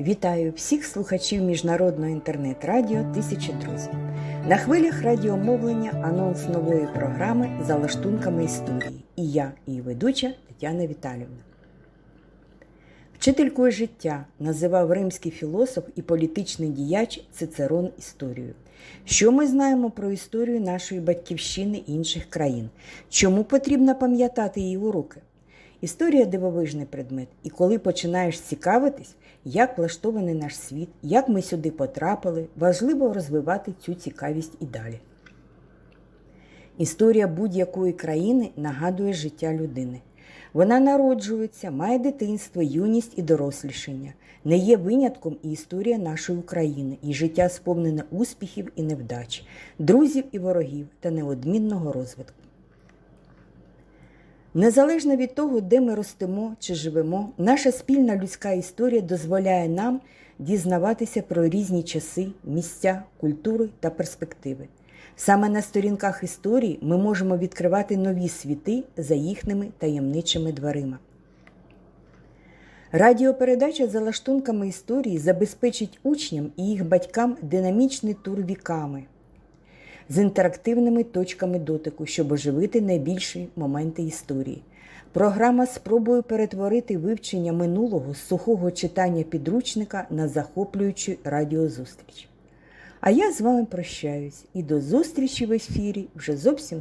Вітаю всіх слухачів міжнародного інтернет-радіо Тисячі друзів. На хвилях радіомовлення анонс нової програми за лаштунками історії. І я, її ведуча Тетяна Віталівна. Вчителькою життя називав римський філософ і політичний діяч Цицерон історію. Що ми знаємо про історію нашої батьківщини інших країн? Чому потрібно пам'ятати її уроки? Історія дивовижний предмет, і коли починаєш цікавитись, як влаштований наш світ, як ми сюди потрапили, важливо розвивати цю цікавість і далі. Історія будь-якої країни нагадує життя людини. Вона народжується, має дитинство, юність і дорослішання. Не є винятком і історія нашої України, і життя сповнене успіхів і невдач, друзів і ворогів та неодмінного розвитку. Незалежно від того, де ми ростемо чи живемо, наша спільна людська історія дозволяє нам дізнаватися про різні часи, місця, культури та перспективи. Саме на сторінках історії ми можемо відкривати нові світи за їхніми таємничими дверима. Радіопередача за лаштунками історії забезпечить учням і їх батькам динамічний тур віками з інтерактивними точками дотику, щоб оживити найбільші моменти історії. Програма спробує перетворити вивчення минулого сухого читання підручника на захоплюючу радіозустріч. А я з вами прощаюсь і до зустрічі в ефірі вже зовсім